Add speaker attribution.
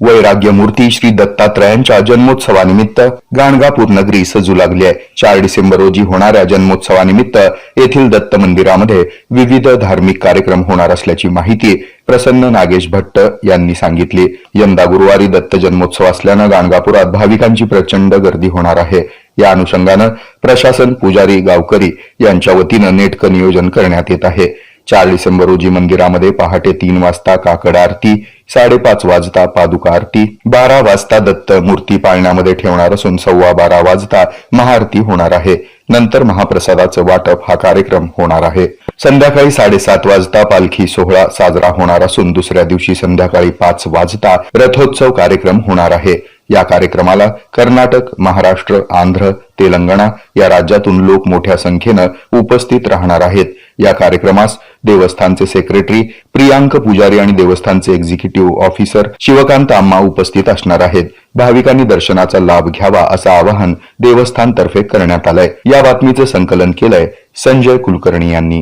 Speaker 1: वैराग्यमूर्ती श्री दत्तात्रयांच्या जन्मोत्सवानिमित्त गाणगापूर नगरी सजू लागली आहे. चार डिसेंबर रोजी होणाऱ्या जन्मोत्सवानिमित्त येथील दत्त मंदिरामध्ये विविध धार्मिक कार्यक्रम होणार असल्याची माहिती प्रसन्न नागेश भट्ट यांनी सांगितली. यंदा गुरुवारी दत्त जन्मोत्सव असल्यानं गाणगापुरात भाविकांची प्रचंड गर्दी होणार आहे. या अनुषंगानं प्रशासन पुजारी गावकरी यांच्या वतीनं नेटकं नियोजन करण्यात येत आहे. चार डिसेंबर रोजी मंदिरामध्ये पहाटे तीन वाजता काकड आरती साडेपाच वाजता पादुका आरती बारा वाजता दत्त मूर्ती पाळण्यामध्ये ठेवणार असून सव्वा बारा वाजता महाआरती होणार आहे. नंतर महाप्रसादाचं वाटप हा कार्यक्रम होणार आहे. संध्याकाळी साडेसात वाजता पालखी सोहळा साजरा होणार असून दुसऱ्या दिवशी संध्याकाळी पाच वाजता रथोत्सव कार्यक्रम होणार आहे. या कार्यक्रमाला कर्नाटक महाराष्ट्र आंध्र तेलंगणा या राज्यातून लोक मोठ्या संख्येनं उपस्थित राहणार आहेत. या कार्यक्रमास देवस्थानचे सेक्रेटरी प्रियांक पुजारी आणि देवस्थानचे एक्झिक्युटिव्ह ऑफिसर शिवकांत आम्मा उपस्थित असणार आहेत. भाविकांनी दर्शनाचा लाभ घ्यावा असं आवाहन देवस्थानतर्फे करण्यात आलंय. या बातमीचं संकलन केलंय संजय कुलकर्णी यांनी.